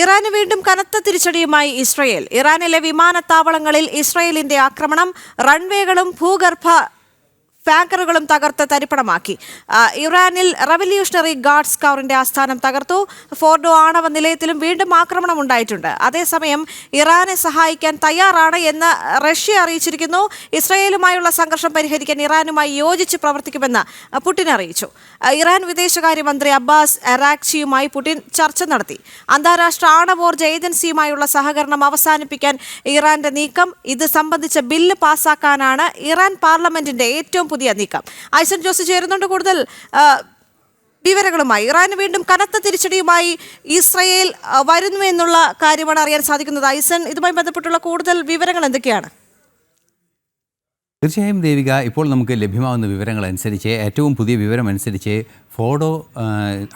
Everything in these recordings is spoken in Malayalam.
ഇറാന് വീണ്ടും കനത്ത തിരിച്ചടിയുമായി ഇസ്രയേൽ. ഇറാനിലെ വിമാനത്താവളങ്ങളിൽ ഇസ്രയേലിന്റെ ആക്രമണം റൺവേകളും ഭൂഗർഭ ടാങ്കറുകളും തകർത്ത് തരിപ്പണമാക്കി. ഇറാനിൽ റവല്യൂഷണറി ഗാർഡ്സ് കൗറിന്റെ ആസ്ഥാനം തകർത്തു. ഫോർഡോ ആണവ നിലയത്തിലും വീണ്ടും ആക്രമണം ഉണ്ടായിട്ടുണ്ട്. അതേസമയം ഇറാനെ സഹായിക്കാൻ തയ്യാറാണ് എന്ന് റഷ്യ അറിയിച്ചിരിക്കുന്നു. ഇസ്രയേലുമായുള്ള സംഘർഷം പരിഹരിക്കാൻ ഇറാനുമായി യോജിച്ച് പ്രവർത്തിക്കുമെന്ന് പുടിൻ അറിയിച്ചു. ഇറാൻ വിദേശകാര്യമന്ത്രി അബ്ബാസ് അറാക്ചിയുമായി പുടിൻ ചർച്ച നടത്തി. അന്താരാഷ്ട്ര ആണവോർജ ഏജൻസിയുമായുള്ള സഹകരണം അവസാനിപ്പിക്കാൻ ഇറാന്റെ നീക്കം ഇത് സംബന്ധിച്ച ബില്ല് പാസാക്കാനാണ് ഇറാൻ പാർലമെന്റിന്റെ ഏറ്റവും പുതിയ നീക്കം. ഐസൻ ജോസ് ചേരുന്നുണ്ട് കൂടുതൽ. വിവരങ്ങളുമായി. ഇറാന് വീണ്ടും കനത്ത തിരിച്ചടിയുമായി ഇസ്രയേൽ വരുന്നു എന്നുള്ള കാര്യമാണ് അറിയാൻ സാധിക്കുന്നത്. ഐസൻ ഇതുമായി ബന്ധപ്പെട്ടുള്ള കൂടുതൽ വിവരങ്ങൾ എന്തൊക്കെയാണ്? തീർച്ചയായും ദേവിക ഇപ്പോൾ നമുക്ക് ലഭ്യമാകുന്ന വിവരങ്ങൾ അനുസരിച്ച് ഏറ്റവും പുതിയ വിവരം അനുസരിച്ച് ഫോഡോ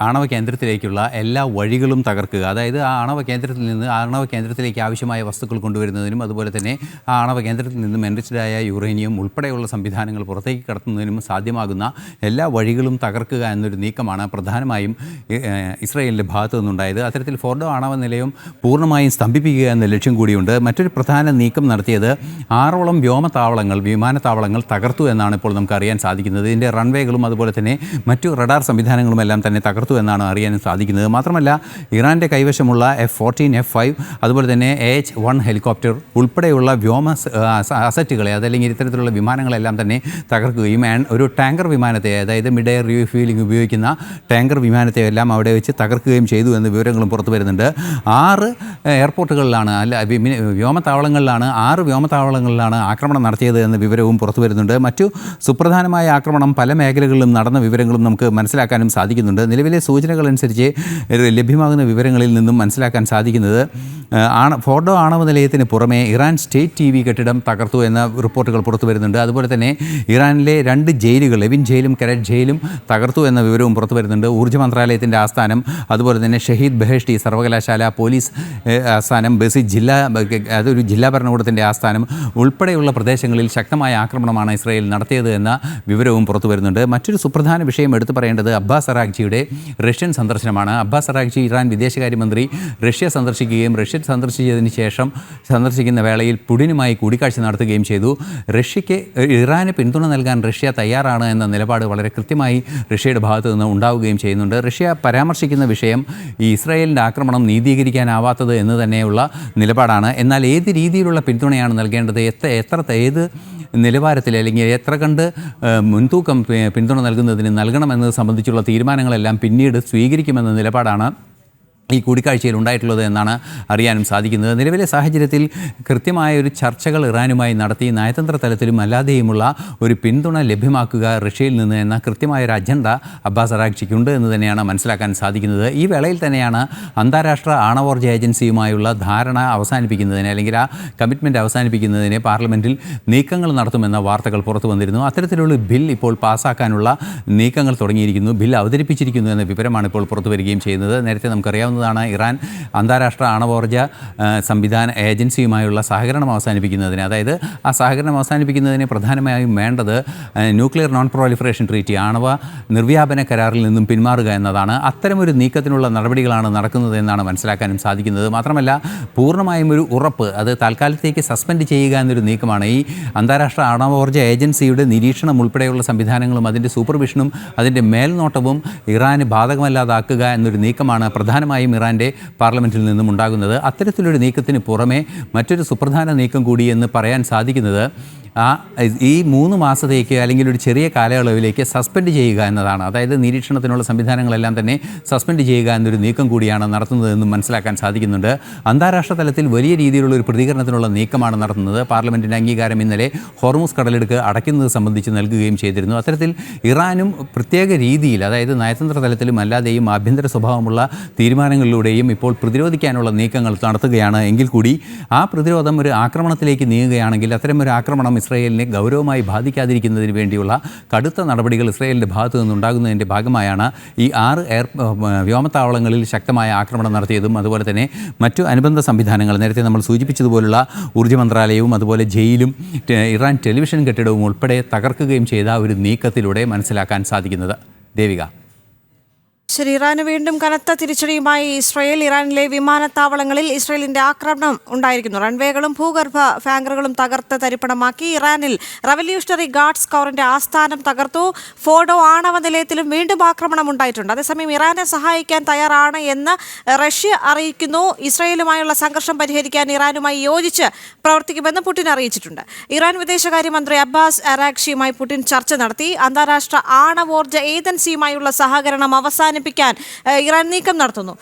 ആണവ കേന്ദ്രത്തിലേക്കുള്ള എല്ലാ വഴികളും തകർക്കുക. അതായത് ആ ആണവ കേന്ദ്രത്തിൽ നിന്ന് ആണവ കേന്ദ്രത്തിലേക്ക് ആവശ്യമായ വസ്തുക്കൾ കൊണ്ടുവരുന്നതിനും അതുപോലെ തന്നെ ആ ആണവ കേന്ദ്രത്തിൽ നിന്നും എൻറിച്ചഡായ യുറേനിയം ഉൾപ്പെടെയുള്ള സംവിധാനങ്ങൾ പുറത്തേക്ക് കടത്തുന്നതിനും സാധ്യമാകുന്ന എല്ലാ വഴികളും തകർക്കുക എന്നൊരു നീക്കമാണ് പ്രധാനമായും ഇസ്രയേലിന്റെ ഭാഗത്തു നിന്നുണ്ടായത്. അത്തരത്തിൽ ഫോർഡോ ആണവ നിലയം പൂർണമായും സ്തംഭിപ്പിക്കുക എന്ന ലക്ഷ്യം കൂടിയുണ്ട്. മറ്റൊരു പ്രധാന നീക്കം നടത്തിയത് ആറോളം വ്യോമത്താവളങ്ങൾ വിമാനത്താവളങ്ങൾ തകർത്തു എന്നാണ് ഇപ്പോൾ നമുക്ക് അറിയാൻ സാധിക്കുന്നത്. ഇതിന്റെ റൺവേകളും അതുപോലെ തന്നെ മറ്റു റഡാർ സംവിധാനങ്ങളും എല്ലാം തന്നെ തകർത്തു എന്നാണ് അറിയാൻ സാധിക്കുന്നത്. മാത്രമല്ല ഇറാന്റെ കൈവശമുള്ള എഫ് ഫോർട്ടീൻ എഫ് ഫൈവ് അതുപോലെ തന്നെ എച്ച് വൺ ഹെലികോപ്റ്റർ ഉൾപ്പെടെയുള്ള വ്യോമ അസറ്റുകളെ അതല്ലെങ്കിൽ ഇത്തരത്തിലുള്ള വിമാനങ്ങളെല്ലാം തന്നെ തകർക്കുകയും ഒരു ടാങ്കർ വിമാനത്തെ അതായത് മിഡ് എയർ റീഫ്യൂലിംഗ് ഉപയോഗിക്കുന്ന ടാങ്കർ വിമാനത്തെ എല്ലാം അവിടെ വെച്ച് തകർക്കുകയും ചെയ്തു എന്ന വിവരങ്ങളും പുറത്തു വരുന്നുണ്ട്. ആറ് എയർപോർട്ടുകളിലാണ് അല്ല വ്യോമത്താവളങ്ങളിലാണ് ആറ് വ്യോമത്താവളങ്ങളിലാണ് ആക്രമണം നടത്തിയത് എന്ന വിവരവും പുറത്തു വരുന്നുണ്ട്. മറ്റു സുപ്രധാനമായ ആക്രമണം പല മേഖലകളിലും നടന്ന വിവരങ്ങളും നമുക്ക് മനസ്സിലാക്കാനും സാധിക്കുന്നുണ്ട്. നിലവിലെ സൂചനകൾ അനുസരിച്ച് ലഭ്യമാകുന്ന വിവരങ്ങളിൽ നിന്നും മനസ്സിലാക്കാൻ സാധിക്കുന്നത് ആണ ഫോർഡോ ആണവ നിലയത്തിന് പുറമെ ഇറാൻ സ്റ്റേറ്റ് ടി വി കെട്ടിടം തകർത്തു എന്ന റിപ്പോർട്ടുകൾ പുറത്തു വരുന്നുണ്ട്. അതുപോലെ തന്നെ ഇറാനിലെ രണ്ട് ജയിലുകൾ ലെവിൻ ജയിലും കരറ്റ് ജയിലും തകർത്തു എന്ന വിവരവും പുറത്തു വരുന്നുണ്ട്. ഊർജ മന്ത്രാലയത്തിന്റെ ആസ്ഥാനം അതുപോലെ തന്നെ ഷഹീദ് ബെഹഷ്ടി സർവകലാശാല പോലീസ് ആസ്ഥാനം ബസി ജില്ലാ അതൊരു ജില്ലാ ഭരണകൂടത്തിന്റെ ആസ്ഥാനം ഉൾപ്പെടെയുള്ള പ്രദേശങ്ങളിൽ ശക്തമായ ആക്രമണമാണ് ഇസ്രായേൽ നടത്തിയത് എന്ന വിവരവും പുറത്തു വരുന്നുണ്ട്. മറ്റൊരു സുപ്രധാന വിഷയം എടുത്തു പറയേണ്ടത് അബ്ബാസ് അറാഖ്ജിയുടെ റഷ്യൻ സന്ദർശനമാണ്. അബ്ബാസ് അറാഖ്ജി ഇറാൻ വിദേശകാര്യമന്ത്രി റഷ്യ സന്ദർശിക്കുകയും റഷ്യ സന്ദർശിച്ചതിന് ശേഷം സന്ദർശിക്കുന്ന വേളയിൽ പുടിനുമായി കൂടിക്കാഴ്ച നടത്തുകയും ചെയ്തു. റഷ്യയ്ക്ക് ഇറാന് പിന്തുണ നൽകാൻ റഷ്യ തയ്യാറാണ് എന്ന നിലപാട് വളരെ കൃത്യമായി റഷ്യയുടെ ഭാഗത്തു നിന്ന് ഉണ്ടാവുകയും ചെയ്യുന്നുണ്ട്. റഷ്യ പരാമർശിക്കുന്ന വിഷയം ഈ ഇസ്രായേലിന്റെ ആക്രമണം നീതീകരിക്കാനാവാത്തത് എന്ന് തന്നെയുള്ള നിലപാടാണ്. എന്നാൽ ഏത് രീതിയിലുള്ള പിന്തുണയാണ് നൽകേണ്ടത്? എത്ര എത്ര ഏത് നിലവാരത്തിൽ അല്ലെങ്കിൽ എത്ര കണ്ട് മുൻതൂക്കം പിന്തുണ നൽകുന്നതിന് നൽകണമെന്നത് സംബന്ധിച്ചുള്ള തീരുമാനങ്ങളെല്ലാം പിന്നീട് സ്വീകരിക്കുമെന്ന നിലപാടാണ് ഈ കൂടിക്കാഴ്ചയിൽ ഉണ്ടായിട്ടുള്ളത് എന്നാണ് അറിയാനും സാധിക്കുന്നത്. നിലവിലെ സാഹചര്യത്തിൽ കൃത്യമായ ഒരു ചർച്ചകൾ ഇറാനുമായി നടത്തി നയതന്ത്ര തലത്തിലും അല്ലാതെയുമുള്ള ഒരു പിന്തുണ ലഭ്യമാക്കുക റഷ്യയിൽ നിന്ന് എന്ന കൃത്യമായ ഒരു അജണ്ട അബ്ബാസ് അറാക്ഷിക്കുണ്ട് എന്ന് തന്നെയാണ് മനസ്സിലാക്കാൻ സാധിക്കുന്നത്. ഈ വേളയിൽ തന്നെയാണ് അന്താരാഷ്ട്ര ആണവോർജ ഏജൻസിയുമായുള്ള ധാരണ അവസാനിപ്പിക്കുന്നതിന് അല്ലെങ്കിൽ ആ കമ്മിറ്റ്മെന്റ് അവസാനിപ്പിക്കുന്നതിന് പാർലമെന്റിൽ നീക്കങ്ങൾ നടത്തുമെന്ന വാർത്തകൾ പുറത്തു വന്നിരുന്നു. അത്തരത്തിലുള്ള ബിൽ ഇപ്പോൾ പാസ്സാക്കാനുള്ള നീക്കങ്ങൾ തുടങ്ങിയിരിക്കുന്നു. ബിൽ അവതരിപ്പിച്ചിരിക്കുന്നു എന്ന വിവരമാണ് ഇപ്പോൾ പുറത്തു വരികയും ചെയ്യുന്നത്. നേരത്തെ നമുക്കറിയാവുന്നതാണ് ഇറാൻ അന്താരാഷ്ട്ര ആണവോർജ സംവിധാന ഏജൻസിയുമായുള്ള സഹകരണം അവസാനിപ്പിക്കുന്നതിന്. അതായത് ആ സഹകരണം അവസാനിപ്പിക്കുന്നതിന് പ്രധാനമായും വേണ്ടത് ന്യൂക്ലിയർ നോൺ പ്രോലിഫറേഷൻ ട്രീറ്റി ആണവ നിർവ്യാപന കരാറിൽ നിന്നും പിന്മാറുക എന്നതാണ്. അത്തരമൊരു നീക്കത്തിനുള്ള നടപടികളാണ് നടക്കുന്നത് എന്നാണ് മനസ്സിലാക്കാനും സാധിക്കുന്നത്. മാത്രമല്ല പൂർണമായും ഒരു ഉറപ്പ് അത് താൽക്കാലത്തേക്ക് സസ്പെൻഡ് ചെയ്യുക എന്നൊരു നീക്കമാണ്. ഈ അന്താരാഷ്ട്ര ആണവോർജ ഏജൻസിയുടെ നിരീക്ഷണം ഉൾപ്പെടെയുള്ള സംവിധാനങ്ങളും അതിന്റെ സൂപ്പർവിഷനും അതിന്റെ മേൽനോട്ടവും ഇറാന് ബാധകമല്ലാതാക്കുക എന്നൊരു നീക്കമാണ് പ്രധാനമായും ഇറാന്റെ പാർലമെന്റിൽ നിന്നും ഉണ്ടാകുന്നത്. അത്തരത്തിലൊരു നീക്കത്തിന് പുറമെ മറ്റൊരു സുപ്രധാന നീക്കം കൂടിയെന്ന് പറയാൻ സാധിക്കുന്നത് ആ ഈ മൂന്ന് മാസത്തേക്ക് അല്ലെങ്കിൽ ഒരു ചെറിയ കാലയളവിലേക്ക് സസ്പെൻഡ് ചെയ്യുക എന്നതാണ്. അതായത് നിരീക്ഷണത്തിനുള്ള സംവിധാനങ്ങളെല്ലാം തന്നെ സസ്പെൻഡ് ചെയ്യുക എന്നൊരു നീക്കം കൂടിയാണ് നടത്തുന്നതെന്നും മനസ്സിലാക്കാൻ സാധിക്കുന്നുണ്ട്. അന്താരാഷ്ട്ര തലത്തിൽ വലിയ രീതിയിലുള്ള ഒരു പ്രതികരണത്തിനുള്ള നീക്കമാണ് നടത്തുന്നത്. പാർലമെന്റിന്റെ അംഗീകാരം ഇന്നലെ ഹോർമൂസ് കടലെടുക്ക് അടയ്ക്കുന്നത് സംബന്ധിച്ച് നൽകുകയും ചെയ്തിരുന്നു. അത്തരത്തിൽ ഇറാനും പ്രത്യേക രീതിയിൽ അതായത് നയതന്ത്ര തലത്തിലും അല്ലാതെയും ആഭ്യന്തര സ്വഭാവമുള്ള തീരുമാനങ്ങളിലൂടെയും ഇപ്പോൾ പ്രതിരോധിക്കാനുള്ള നീക്കങ്ങൾ നടത്തുകയാണ്. എങ്കിൽ കൂടി ആ പ്രതിരോധം ഒരു ആക്രമണത്തിലേക്ക് നീങ്ങുകയാണെങ്കിൽ അത്തരം ഒരു ആക്രമണം ഇസ്രായേലിനെ ഗൗരവമായി ബാധിക്കാതിരിക്കുന്നതിന് വേണ്ടിയുള്ള കടുത്ത നടപടികൾ ഇസ്രായേലിന്റെ ഭാഗത്തു നിന്നുണ്ടാകുന്നതിന്റെ ഭാഗമായാണ് ഈ ആറ് എയർ വ്യോമത്താവളങ്ങളിൽ ശക്തമായ ആക്രമണം നടത്തിയതും അതുപോലെ തന്നെ മറ്റു അനുബന്ധ സംവിധാനങ്ങൾ നേരത്തെ നമ്മൾ സൂചിപ്പിച്ചതുപോലുള്ള ഊർജ മന്ത്രാലയവും അതുപോലെ ജയിലും ഇറാൻ ടെലിവിഷൻ കെട്ടിടവും ഉൾപ്പെടെ തകർക്കുകയും ചെയ്ത ഒരു നീക്കത്തിലൂടെ മനസ്സിലാക്കാൻ സാധിക്കുന്നത്. ദേവിക. ശരി ഇറാന് വീണ്ടും കനത്ത തിരിച്ചടിയുമായി ഇസ്രയേൽ ഇറാനിലെ വിമാനത്താവളങ്ങളിൽ ഇസ്രയേലിന്റെ ആക്രമണം ഉണ്ടായിരിക്കുന്നു. റൺവേകളും ഭൂഗർഭ ഫാങ്കറുകളും തകർത്ത് തരിപ്പണമാക്കി ഇറാനിൽ റവല്യൂഷണറി ഗാർഡ്സ് കോറിന്റെ ആസ്ഥാനം തകർത്തു. ഫോഡോ ആണവ നിലയത്തിലും വീണ്ടും ആക്രമണം ഉണ്ടായിട്ടുണ്ട്. അതേസമയം ഇറാനെ സഹായിക്കാൻ തയ്യാറാണ് എന്ന് റഷ്യ അറിയിക്കുന്നു. ഇസ്രയേലുമായുള്ള സംഘർഷം പരിഹരിക്കാൻ ഇറാനുമായി യോജിച്ച് പ്രവർത്തിക്കുമെന്ന് പുടിൻ അറിയിച്ചിട്ടുണ്ട്. ഇറാൻ വിദേശകാര്യമന്ത്രി അബ്ബാസ് അറാക്ഷിയുമായി പുടിൻ ചർച്ച നടത്തി. അന്താരാഷ്ട്ര ആണവോർജ ഏജൻസിയുമായുള്ള സഹകരണം അവസാനിപ്പിക്കാൻ ഇറാൻ നീക്കം നടത്തുന്നു.